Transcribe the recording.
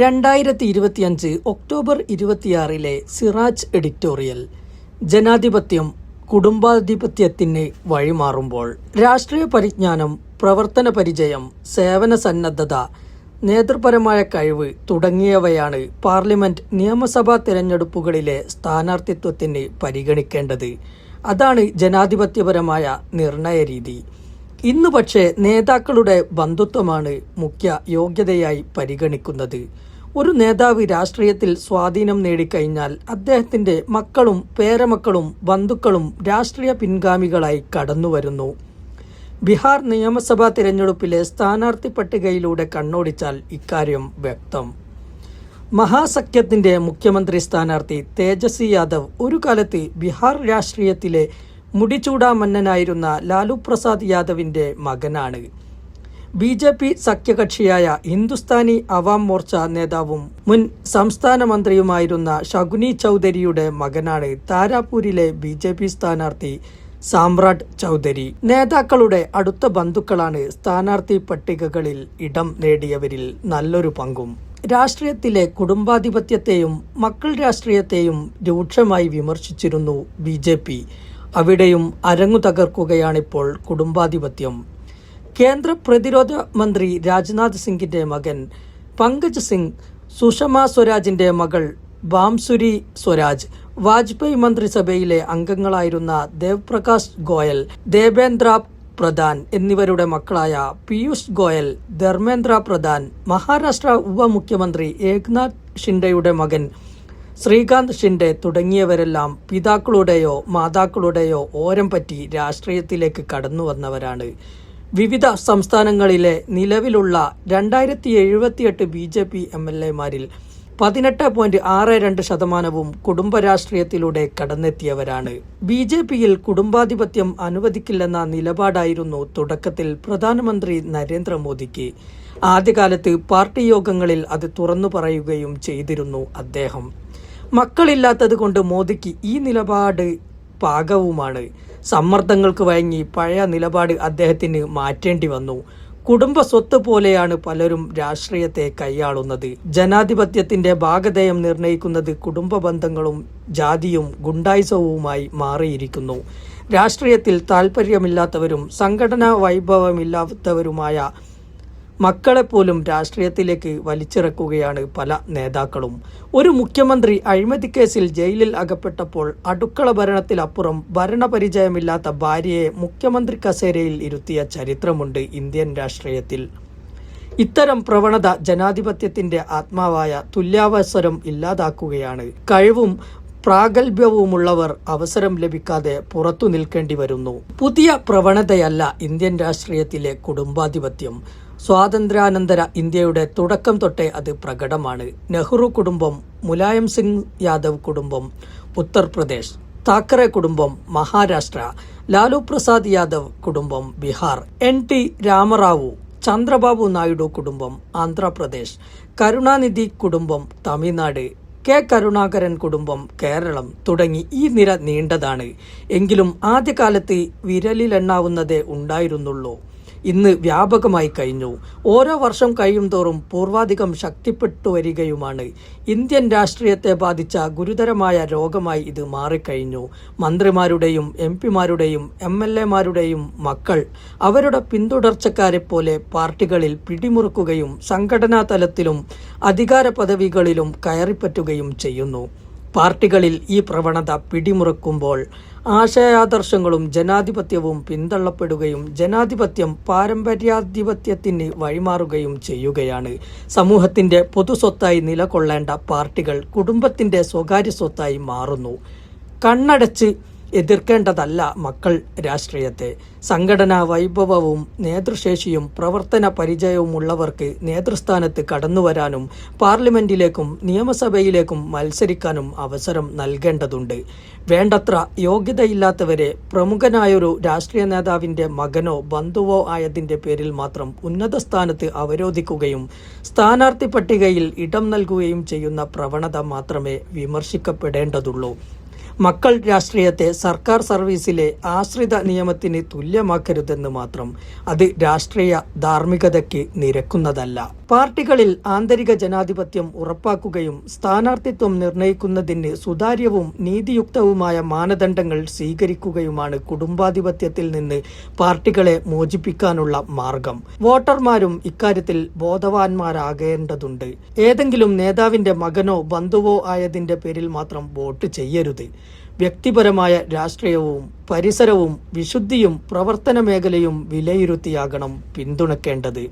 രണ്ടായിരത്തി ഇരുപത്തിയഞ്ച് ഒക്ടോബർ ഇരുപത്തിയാറിലെ സിറാജ് എഡിറ്റോറിയൽ ജനാധിപത്യം കുടുംബാധിപത്യത്തിന് വഴിമാറുമ്പോൾ രാഷ്ട്രീയ പരിജ്ഞാനം പ്രവർത്തന പരിചയം സേവന സന്നദ്ധത നേതൃപരമായ കഴിവ് തുടങ്ങിയവയാണ് പാർലമെന്റ് നിയമസഭാ തിരഞ്ഞെടുപ്പുകളിലെ സ്ഥാനാർത്ഥിത്വത്തിന് പരിഗണിക്കേണ്ടത്. അതാണ് ജനാധിപത്യപരമായ നിർണയ രീതി. ഇന്ന് പക്ഷേ നേതാക്കളുടെ ബന്ധുത്വമാണ് മുഖ്യ യോഗ്യതയായി പരിഗണിക്കുന്നത്. ഒരു നേതാവ് രാഷ്ട്രീയത്തിൽ സ്വാധീനം നേടിക്കഴിഞ്ഞാൽ അദ്ദേഹത്തിന്റെ മക്കളും പേരമക്കളും ബന്ധുക്കളും രാഷ്ട്രീയ പിൻഗാമികളായി കടന്നുവരുന്നു. ബീഹാർ നിയമസഭാ തിരഞ്ഞെടുപ്പിലെ സ്ഥാനാർത്ഥി പട്ടികയിലൂടെ കണ്ണോടിച്ചാൽ ഇക്കാര്യം വ്യക്തം. മഹാസഖ്യത്തിന്റെ മുഖ്യമന്ത്രി സ്ഥാനാർത്ഥി തേജസ്വി യാദവ് ഒരു കാലത്ത് ബീഹാർ രാഷ്ട്രീയത്തിലെ മുടിചൂടാമന്നനായിരുന്ന ലാലു പ്രസാദ് യാദവിന്റെ മകനാണ്. ബി ജെ പി സഖ്യകക്ഷിയായ ഹിന്ദുസ്ഥാനി അവാം മോർച്ച നേതാവും മുൻ സംസ്ഥാന മന്ത്രിയുമായിരുന്ന ഷഗുനി ചൗധരിയുടെ മകനാണ് താരാപൂരിലെ ബി ജെ പി സ്ഥാനാർത്ഥി സാമ്രാട്ട് ചൗധരി. നേതാക്കളുടെ അടുത്ത ബന്ധുക്കളാണ് സ്ഥാനാർത്ഥി പട്ടികകളിൽ ഇടം നേടിയവരിൽ നല്ലൊരു പങ്കും. രാഷ്ട്രീയത്തിലെ കുടുംബാധിപത്യത്തെയും മക്കൾ രാഷ്ട്രീയത്തെയും രൂക്ഷമായി വിമർശിച്ചിരുന്നു ബി ജെ പി. അവിടെയും അരങ്ങു തകർക്കുകയാണിപ്പോൾ കുടുംബാധിപത്യം. കേന്ദ്ര പ്രതിരോധ മന്ത്രി രാജ്നാഥ് സിംഗിന്റെ മകൻ പങ്കജ് സിംഗ് സുഷമ സ്വരാജിന്റെ മകൾ ബാംസുരി സ്വരാജ് വാജ്പേയി മന്ത്രിസഭയിലെ അംഗങ്ങളായിരുന്ന ദേവ് പ്രകാശ് ഗോയൽ ദേവേന്ദ്ര പ്രധാൻ എന്നിവരുടെ മക്കളായ പീയൂഷ് ഗോയൽ ധർമ്മേന്ദ്ര പ്രധാൻ മഹാരാഷ്ട്ര ഉപമുഖ്യമന്ത്രി ഏക്നാഥ് ഷിൻഡെയുടെ മകൻ ശ്രീകാന്ത് ഷിൻഡെ തുടങ്ങിയവരെല്ലാം പിതാക്കളുടെയോ മാതാക്കളുടെയോ ഓരം പറ്റി രാഷ്ട്രീയത്തിലേക്ക് കടന്നു വന്നവരാണ് വിവിധ സംസ്ഥാനങ്ങളിലെ നിലവിലുള്ള രണ്ടായിരത്തി എഴുപത്തിയെട്ട് B J P M L എമാരിൽ പതിനെട്ട് പോയിന്റ് ആറ് രണ്ട് ശതമാനവും കുടുംബരാഷ്ട്രീയത്തിലൂടെ കടന്നെത്തിയവരാണ്. ബി ജെ പിയിൽ കുടുംബാധിപത്യം അനുവദിക്കില്ലെന്ന നിലപാടായിരുന്നു തുടക്കത്തിൽ പ്രധാനമന്ത്രി നരേന്ദ്രമോദിക്ക്. ആദ്യകാലത്ത് പാർട്ടി യോഗങ്ങളിൽ അത് തുറന്നു പറയുകയും ചെയ്തിരുന്നു അദ്ദേഹം. മക്കളില്ലാത്തത് കൊണ്ട് മോദിക്ക് ഈ നിലപാട് പാകവുമാണ്. സമ്മർദ്ദങ്ങൾക്ക് വഴങ്ങി പഴയ നിലപാട് അദ്ദേഹത്തിന് മാറ്റേണ്ടി വന്നു. കുടുംബ സ്വത്ത് പോലെയാണ് പലരും രാഷ്ട്രീയത്തെ കൈയാളുന്നത്. ജനാധിപത്യത്തിന്റെ ഭാഗധേയം നിർണയിക്കുന്നത് കുടുംബ ബന്ധങ്ങളും ജാതിയും ഗുണ്ടായുസവുമായി മാറിയിരിക്കുന്നു. രാഷ്ട്രീയത്തിൽ താല്പര്യമില്ലാത്തവരും സംഘടനാ വൈഭവമില്ലാത്തവരുമായ മക്കളെപ്പോലും രാഷ്ട്രീയത്തിലേക്ക് വലിച്ചിറക്കുകയാണ് പല നേതാക്കളും. ഒരു മുഖ്യമന്ത്രി അഴിമതിക്കേസിൽ ജയിലിൽ അകപ്പെട്ടപ്പോൾ അടുക്കള ഭരണത്തിലപ്പുറം ഭരണപരിചയമില്ലാത്ത ഭാര്യയെ മുഖ്യമന്ത്രി കസേരയിൽ ഇരുത്തിയ ചരിത്രമുണ്ട് ഇന്ത്യൻ രാഷ്ട്രീയത്തിൽ. ഇത്തരം പ്രവണത ജനാധിപത്യത്തിന്റെ ആത്മാവായ തുല്യാവസരം ഇല്ലാതാക്കുകയാണ്. കഴിവും പ്രാഗൽഭ്യവുമുള്ളവർ അവസരം ലഭിക്കാതെ പുറത്തു നിൽക്കേണ്ടി വരുന്നു. പുതിയ പ്രവണതയല്ല ഇന്ത്യൻ രാഷ്ട്രീയത്തിലെ കുടുംബാധിപത്യം. സ്വാതന്ത്ര്യാനന്തര ഇന്ത്യയുടെ തുടക്കം തൊട്ടേ അത് പ്രകടമാണ്. നെഹ്റു കുടുംബം മുലായം സിംഗ് യാദവ് കുടുംബം ഉത്തർപ്രദേശ്. താക്കറെ കുടുംബം മഹാരാഷ്ട്ര. ലാലു പ്രസാദ് യാദവ് കുടുംബം ബീഹാർ. എൻ ടി രാമറാവു ചന്ദ്രബാബു നായിഡു കുടുംബം ആന്ധ്രാപ്രദേശ്. കരുണാനിധി കുടുംബം തമിഴ്നാട്. കെ കരുണാകരൻ കുടുംബം കേരളം. തുടങ്ങി ഈ നിര നീണ്ടതാണ്. എങ്കിലും ആദ്യകാലത്ത് വിരലിലെണ്ണാവുന്നതേ ഉണ്ടായിരുന്നുള്ളൂ. ഇന്ന് വ്യാപകമായി കഴിഞ്ഞു. ഓരോ വർഷം കഴിയും തോറും പൂർവാധികം ശക്തിപ്പെട്ടു വരികയുമാണ്. ഇന്ത്യൻ രാഷ്ട്രീയത്തെ ബാധിച്ച ഗുരുതരമായ രോഗമായി ഇത് മാറിക്കഴിഞ്ഞു. മന്ത്രിമാരുടെയും എം പിമാരുടെയും എം എൽ എമാരുടെയും മക്കൾ അവരുടെ പിന്തുടർച്ചക്കാരെ പോലെ പാർട്ടികളിൽ പിടിമുറുക്കുകയും സംഘടനാ തലത്തിലും അധികാര പദവികളിലും കയറിപ്പറ്റുകയും ചെയ്യുന്നു. പാർട്ടികളിൽ ഈ പ്രവണത പിടിമുറുക്കുമ്പോൾ ആശയാദർശങ്ങളും ജനാധിപത്യവും പിന്തള്ളപ്പെടുകയും ജനാധിപത്യം പാരമ്പര്യാധിപത്യത്തിന് വഴിമാറുകയും ചെയ്യുകയാണ്. സമൂഹത്തിന്റെ പൊതുസ്വത്തായി നിലകൊള്ളേണ്ട പാർട്ടികൾ കുടുംബത്തിന്റെ സ്വകാര്യ സ്വത്തായി മാറുന്നു. കണ്ണടച്ച് എതിർക്കേണ്ടതല്ല മക്കൾ രാഷ്ട്രീയത്തെ. സംഘടനാ വൈഭവവും നേതൃശേഷിയും പ്രവർത്തന പരിചയവുമുള്ളവർക്ക് നേതൃസ്ഥാനത്ത് കടന്നുവരാനും പാർലമെന്റിലേക്കും നിയമസഭയിലേക്കും മത്സരിക്കാനും അവസരം നൽകേണ്ടതുണ്ട്. വേണ്ടത്ര യോഗ്യതയില്ലാത്തവരെ പ്രമുഖനായൊരു രാഷ്ട്രീയ നേതാവിന്റെ മകനോ ബന്ധുവോ ആയതിന്റെ പേരിൽ മാത്രം ഉന്നത സ്ഥാനത്ത് അവരോധിക്കുകയും സ്ഥാനാർത്ഥി പട്ടികയിൽ ഇടം നൽകുകയും ചെയ്യുന്ന പ്രവണത മാത്രമേ വിമർശിക്കപ്പെടേണ്ടതുള്ളൂ. മക്കൾ രാഷ്ട്രീയത്തെ സർക്കാർ സർവീസിലെ ആശ്രിത നിയമത്തിന് തുല്യമാക്കരുതെന്ന് മാത്രം അത് രാഷ്ട്രീയ ധാർമ്മികതയ്ക്ക് നിരക്കുന്നതല്ല. പാർട്ടികളിൽ ആന്തരിക ജനാധിപത്യം ഉറപ്പാക്കുകയും സ്ഥാനാർത്ഥിത്വം നിർണയിക്കുന്നതിന് സുതാര്യവും നീതിയുക്തവുമായ മാനദണ്ഡങ്ങൾ സ്വീകരിക്കുകയുമാണ് കുടുംബാധിപത്യത്തിൽ നിന്ന് പാർട്ടികളെ മോചിപ്പിക്കാനുള്ള മാർഗം. വോട്ടർമാരും ഇക്കാര്യത്തിൽ ബോധവാന്മാരാകേണ്ടതുണ്ട്. ഏതെങ്കിലും നേതാവിന്റെ മകനോ ബന്ധുവോ ആയതിന്റെ പേരിൽ മാത്രം വോട്ട് ചെയ്യരുത്. വ്യക്തിപരമായ രാഷ്ട്രീയവും പരിസരവും വിശുദ്ധിയും പ്രവർത്തന മേഖലയും വിലയിരുത്തിയാകണം പിന്തുണക്കേണ്ടത്.